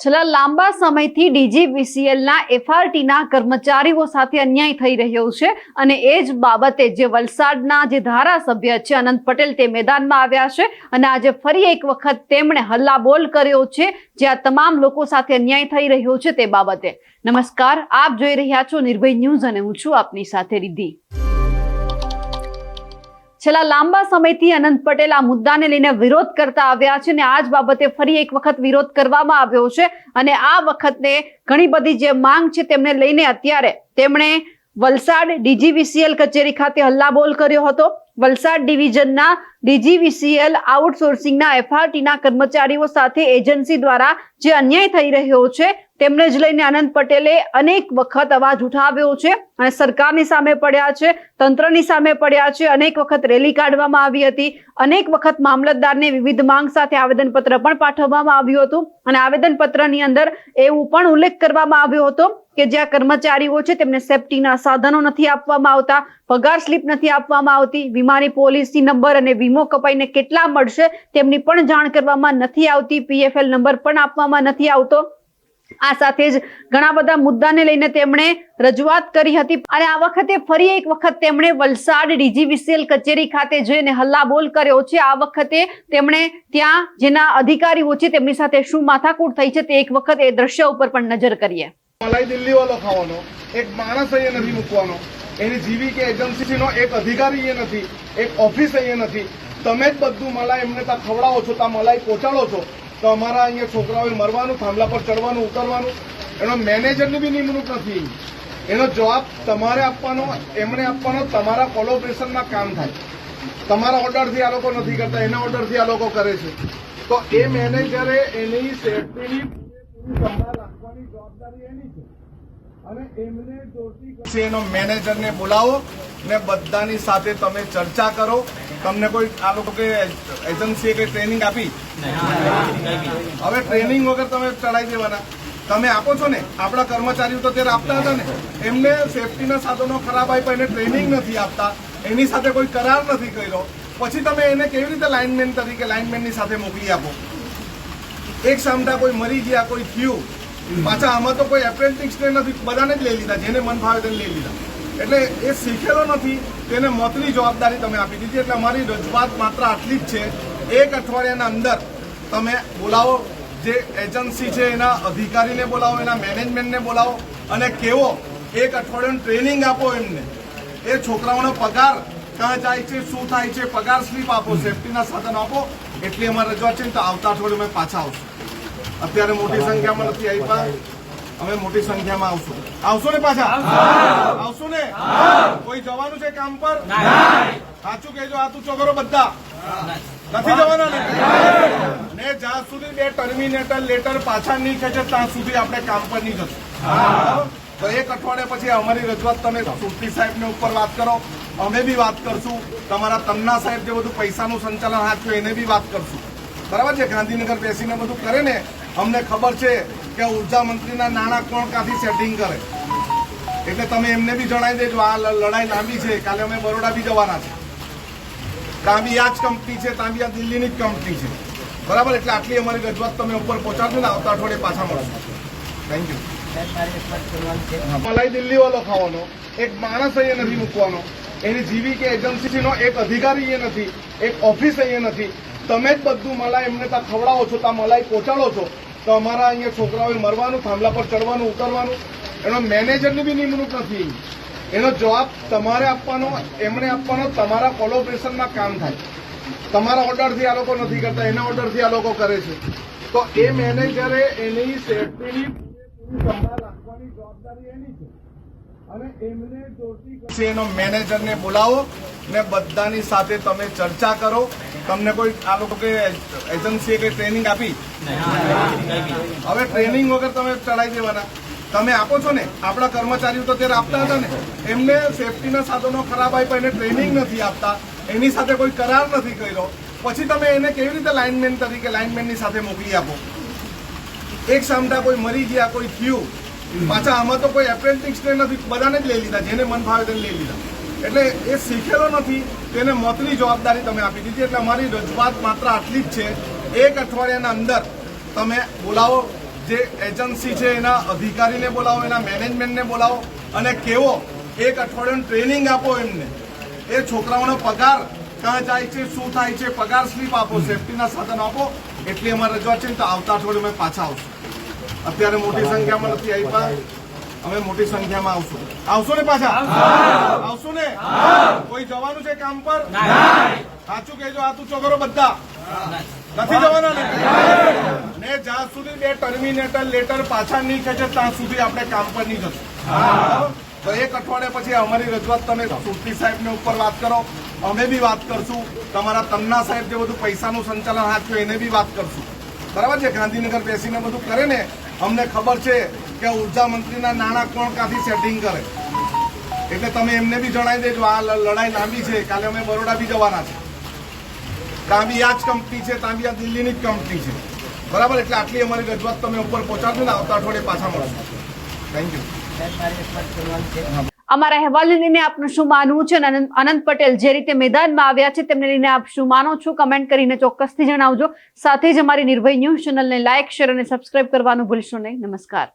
છેલ્લા લાંબા સમયથી ડીજીવીસીએલના એફઆરટીના કર્મચારીઓ સાથે અન્યાય થઈ રહ્યો છે અને એ જ બાબતે જે વલસાડના જે ધારાસભ્ય છે અનંત પટેલ તે મેદાનમાં આવ્યા છે અને આજે ફરી એક વખત તેમણે હલ્લાબોલ કર્યો છે જ્યાં તમામ લોકો સાથે અન્યાય થઈ રહ્યો છે તે બાબતે. નમસ્કાર, આપ જોઈ રહ્યા છો નિર્ભય ન્યૂઝ અને હું છું આપની સાથે રિદ્ધિ. છેલ્લા લાંબા સમયથી અનંત પટેલ આ મુદ્દાને લઈને વિરોધ કરતા આવ્યા છે અને આ જ બાબતે ફરી એક વખત વિરોધ કરવામાં આવ્યો છે અને આ વખતે ઘણી બધી જે માંગ છે તેમને લઈને અત્યારે તેમણે વલસાડ ડીજીવીસીએલ કચેરી ખાતે હલ્લાબોલ કર્યો હતો. વલસાડ ડિવિઝનના ડીજીવીસીએલ આઉટસોર્સિંગના એફઆરટીના કર્મચારીઓ સાથે એજન્સી દ્વારા જે અન્યાય થઈ રહ્યો છે, તેમને જ લઈને આનંદ પટેલે અનેક વખત અવાજ ઉઠાવ્યો છે અને સરકારની સામે પડ્યા છે, તંત્રની સામે પડ્યા છે. અનેક વખત રેલી કાઢવામાં આવી હતી. અનેક વખત મામલતદારને વિવિધ માંગ સાથે આવેદનપત્ર પણ પાઠવવામાં આવ્યું હતું અને આવેદનપત્રની અંદર એવું પણ ઉલ્લેખ કરવામાં આવ્યો હતો કે જ્યાં કર્મચારીઓ છે, તેમને સેફટીના સાધનો નથી આપવામાં આવતા, પગાર સ્લીપ નથી આપવામાં આવતી, વીમાની પોલિસી નંબર અને વીમો કપાઈને કેટલા મળશે તેમની પણ જાણ કરવામાં નથી આવતી પીએફએલ નંબર પણ આપવામાં નથી આવતો. આ સાથે જ ઘણા બધા મુદ્દાને લઈને તેમણે રજૂઆત કરી હતી. અને આ વખતે ફરી એક વખત તેમણે વલસાડ ડીજીવીસીએલ કચેરી ખાતે જઈને હલ્લાબોલ કર્યો છે. આ વખતે તેમણે ત્યાં જેના અધિકારીઓ છે તેમની સાથે શું માથાકૂટ થઈ છે તે એક વખત એ દ્રશ્ય ઉપર પણ નજર કરીએ. મલાઈ દિલ્હી વાળો ખાવાનો, એક માણસ અહીંયા નથી મૂકવાનો. એની જીવી કે એજન્સીનો એક અધિકારી અહીંયા નથી, એક ઓફિસ અહીંયા નથી. તમે જ બધું મલાઈ એમને ત્યાં ખવડાવો છો, ત્યાં મલાઈ પહોંચાડો છો, તો અમારા અહીંયા છોકરાઓએ મરવાનું, થાંભલા પર ચડવાનું, ઉતરવાનું. એનો મેનેજરની બી નિમણૂક નથી. એનો જવાબ તમારે આપવાનો, એમણે આપવાનો, તમારા કોલોબરેશનમાં કામ થાય. તમારા ઓર્ડરથી આ લોકો નથી કરતા, એના ઓર્ડરથી આ લોકો કરે છે. તો એ મેનેજરે એની સેફટીની સંભાળ રાખવાની જવાબદારી એની છે. એનો મેનેજરને બોલાવો ને બધાની સાથે તમે ચર્ચા કરો. તમને કોઈ આ લોકો કે એજન્સીએ કઈ ટ્રેનિંગ આપી? હવે ટ્રેનિંગ વગર તમે ચડાવી દેવાના. તમે આપો છો ને? આપણા કર્મચારીઓ તો ત્યારે આપતા હતા ને. એમને સેફટીના સાધનો ખરાબ આપ્યા, એને ટ્રેનિંગ નથી આપતા. એની સાથે કોઈ કરાર નથી કર્યો. પછી તમે એને કેવી રીતે લાઇનમેન તરીકે લાઇનમેનની સાથે મોકલી આપો? એક સામટા કોઈ મરી ગયા, કોઈ થયું પાછા આમાં તો કોઈ એપ્રેન્ટિક્સ ને નથી, બધાને જ લઈ લીધા, જેને મન ફાવે તેને લઈ લીધા. એટલે એ શીખેલો નથી, તેને મોતની જવાબદારી તમે આપી દીધી. એટલે અમારી રજૂઆત માત્ર આટલી જ છે. એક અઠવાડિયાના અંદર તમે બોલાવો, જે એજન્સી છે એના અધિકારીને બોલાવો, એના મેનેજમેન્ટને બોલાવો, અને કેવો એક અઠવાડિયાનું ટ્રેનિંગ આપો એમને. એ છોકરાઓનો પગાર ક્યાં જાય છે, શું થાય છે, પગાર સ્લીપ આપો સેફટીના સાધનો આપો. એટલી અમારી રજૂઆત છે તો આવતા અઠવાડિયે અમે પાછા આવશું. અત્યારે મોટી સંખ્યામાં નથી આવી અમે મોટી સંખ્યામાં આવશું. આવશો ને પાછા? આવશો. ને? કોઈ જવાનું છે કામ પર? સાચું કહેજો આ તું ચોગરો બધા. નથી જવાના ને? ને જ્યાં સુધી બે ટર્મિનેટર લેટર પાછા નહીં ખેંચે ત્યાં સુધી આપણે કામ પર નહીં જશું. તો એક અઠવાડિયા પછી અમારી રજૂઆત તમે સુરતી સાહેબને ઉપર વાત કરો. અમે બી વાત કરશું. તમારા તન્ના સાહેબ જે બધું પૈસાનું સંચાલન હાથ એને બી વાત કરશું. બરાબર છે? ગાંધીનગર બેસીને બધું કરે ને અમને ખબર છે કે ઊર્જા મંત્રીના નાણાં કોણ કાથી સેટિંગ કરે. એટલે તમે એમને બી જણાવી દેજો આ લડાઈ લાંબી છે કાલે અમે બરોડા બી જવાના છે. ત્યાં બી આ જ કંપની છે ત્યાં બી આ દિલ્હીની જ કંપની છે. બરાબર? એટલે આટલી અમારી રજૂઆત તમે ઉપર પહોંચાડશો ને આવતા અઠવાડિયે પાછા મળશે. થેન્ક યુ મલાઈ દિલ્હી વાળો ખાવાનો એક માણસ અહીંયા નથી મૂકવાનો. એની જીવી કે એજન્સીનો એક અધિકારી અહીંયા નથી એક ઓફિસ અહીંયા નથી. તમે જ બધું મલાઈ એમને ત્યાં ખવડાવો છો ત્યાં મલાઈ પહોંચાડો છો. તો અમારા અહીંયા છોકરાઓએ મરવાનું, થાંભલા પર ચડવાનું, ઉતરવાનું. એનો મેનેજરની બી નિમણૂક નથી. એનો જવાબ તમારે આપવાનો એમણે આપવાનો, તમારા કોલોબરેશનમાં કામ થાય. તમારા ઓર્ડરથી આ લોકો નથી કરતા, એના ઓર્ડરથી આ લોકો કરે છે. તો એ મેનેજરે એની સેફટીની સંભાળ રાખવાની જવાબદારી એની છે. અને એમને જોતી એનો મેનેજરને બોલાવો. ને બધાની સાથે તમે ચર્ચા કરો. તમને કોઈ આ લોકો કે એજન્સીએ કઈ ટ્રેનિંગ આપી? હવે ટ્રેનિંગ વગર તમે ચડાવી દેવાના. તમે આપો છો ને? આપણા કર્મચારીઓ તો ત્યારે આપતા હતા ને. એમને સેફટીના સાધનો ખરાબ આપ્યા, એને ટ્રેનિંગ નથી આપતા. એની સાથે કોઈ કરાર નથી કર્યો. પછી તમે એને કેવી રીતે લાઇનમેન તરીકે લાઇનમેનની સાથે મોકલી આપો? એક સામટા કોઈ મરી ગયા, કોઈ થયું. પાછા આમાં તો કોઈ એપ્રેન્ટિક્સ નથી, બધાને જ લઈ લીધા, જેને મન ફાવે તેને લઈ લીધા. એટલે એ શીખેલો નથી, તેને મોતની જવાબદારી તમે આપી દીધી. એટલે અમારી રજૂઆત માત્ર આટલી જ છે. એક અઠવાડિયાના અંદર તમે બોલાવો. જે એજન્સી છે એના અધિકારીને બોલાવો, એના મેનેજમેન્ટને બોલાવો અને કેવો એક અઠવાડિયાનું ટ્રેનિંગ આપો એમને. એ છોકરાઓનો પગાર ક્યાં જાય છે, શું થાય છે, પગાર સ્લીપ આપો, સેફટીના સાધન આપો. એટલી અમારે રજૂઆત છે તો આવતા અઠવાડિયે અમે પાછા આવશું. અત્યારે મોટી સંખ્યામાં નથી આપ્યા અમે મોટી સંખ્યામાં આવશું. આવશો ને પાછા? આવશો ને? કોઈ જવાનું છે કામ પર? સાચું કહેજો, આ તું ચોગરો બધા. નથી જવાના ને? ને જ્યાં સુધી બે ટર્મિનેટર લેટર પાછા નહીં ખેંચે, ત્યાં સુધી આપણે કામ પર નહીં જશું? તો એક અઠવાડિયા પછી અમારી રજૂઆત તમે સુરતી સાહેબને ઉપર વાત કરો. અમે બી વાત કરશું. તમારા તન્ના સાહેબ જે બધું પૈસાનું સંચાલન હાથ એને બી વાત કરશું. બરાબર છે? ગાંધીનગર બેસીને બધું કરે ને અમને ખબર છે કે ઊર્જા મંત્રીના નાણાં કોણ કાથી સેટિંગ કરે. એટલે તમે એમને બી જણાવી દેજો, આ લડાઈ લાંબી છે, કાલે અમે બરોડા બી જવાના છે. ત્યાં જ કંપની છે ત્યાં આ દિલ્હીની જ કંપની છે. બરાબર? એટલે આટલી અમારી રજૂઆત તમે ઉપર પહોંચાડજો ને, આવતા અઠવાડિયે પાછા મળશે. થેન્ક યુ અમારા અહેવાલને લઈને આપનું શું માનવું છે? અને અનંત અનંત પટેલ જે રીતે મેદાનમાં આવ્યા છે, તેમને લઈને આપ શું માનો છો? કમેન્ટ કરીને ચોક્કસથી જણાવજો. સાથે જ અમારી નિર્ભય ન્યૂઝ ચેનલને લાઇક, શેર અને સબસ્ક્રાઇબ કરવાનું ભૂલશો નહીં. નમસ્કાર.